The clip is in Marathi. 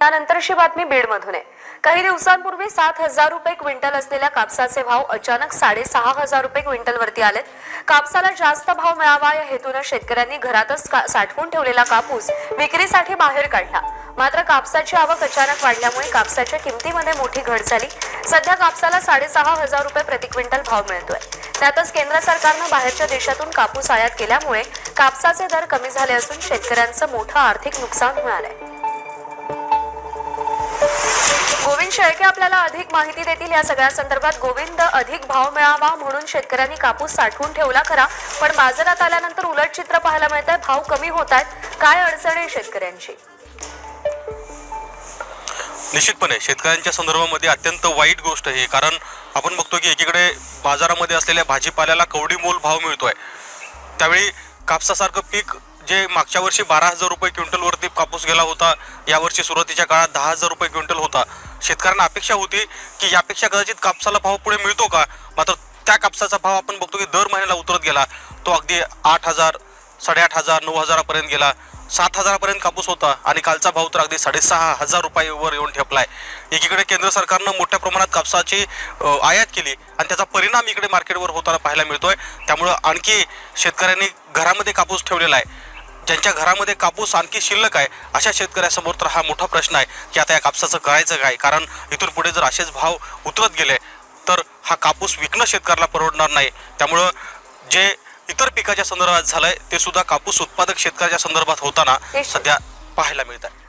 त्यानंतरची बातमी बीडमधून आहे. काही दिवसांपूर्वी सात हजार रुपये क्विंटल असलेल्या कापसाचे भाव अचानक साडेसहा हजार रुपये क्विंटलवरती आलेत. कापसाला जास्त भाव मिळावा या हेतूनं शेतकऱ्यांनी घरातच का- साठवून ठेवलेला कापूस विक्रीसाठी बाहेर काढला. मात्र कापसाची आवक अचानक वाढल्यामुळे कापसाच्या किमतीमध्ये मोठी घट झाली. सध्या कापसाला साडेसहा हजार रुपये प्रति क्विंटल भाव मिळतोय. त्यातच केंद्र सरकारनं बाहेरच्या देशातून कापूस आयात केल्यामुळे कापसाचे दर कमी झाले असून शेतकऱ्यांचं मोठं आर्थिक नुकसान मिळालंय आहे. शेळके आपल्याला अधिक माहिती देतील या सगळ्या संदर्भात गोविंद अधिक भाव मिळावा म्हणून शेतकऱ्यांनी कापूस साठवून ठेवला खरा. पण बाजारात आल्यानंतर उलट चित्र पाहायला मिळत आहे भाव कमी होत आहेत. काय अडचण आहे शेतकऱ्यांची? निश्चितपणे शेतकऱ्यांच्या संदर्भामध्ये अत्यंत वाईट गोष्ट ही कारण आपण बघतो की एकीकडे बाजारामध्ये असलेल्या भाजीपाल्याला कवडी मोल भाव मिळतोय. त्यावेळी कापसासारखं पीक जे मागच्या वर्षी बारा हजार रुपये क्विंटलवरती कापूस गेला होता यावर्षी सुरुवातीच्या काळात दहा हजार रुपये क्विंटल होता. शेतकऱ्यांना अपेक्षा होती की यापेक्षा कदाचित कापसाला भाव पुढे मिळतो का? मात्र त्या कापसाचा भाव आपण बघतो की दर महिन्याला उतरत गेला. तो अगदी आठ हजार साडेआठ हजार नऊ हजारापर्यंत गेला. सात हजारापर्यंत कापूस होता आणि कालचा भाव तर अगदी साडेसहा हजार रुपयावर येऊन ठेपलाय. एकीकडे केंद्र सरकारनं मोठ्या प्रमाणात कापसाची आयात केली आणि त्याचा परिणाम इकडे मार्केटवर होताना पाहायला मिळतोय. त्यामुळं आणखी शेतकऱ्यांनी घरामध्ये कापूस ठेवलेला आहे. ज्यांच्या घरामध्ये कापूस आणखी शिल्लक आहे अशा शेतकऱ्यासमोर तर हा मोठा प्रश्न आहे की आता या कापसाचं करायचं काय कारण इथून पुढे जर असेच भाव उतरत गेले तर हा कापूस विकणं शेतकऱ्याला परवडणार नाही त्यामुळं जे इतर पिकाच्या संदर्भात झालंय ते सुद्धा कापूस उत्पादक शेतकऱ्याच्या संदर्भात होताना. सध्या पाहायला मिळत आहे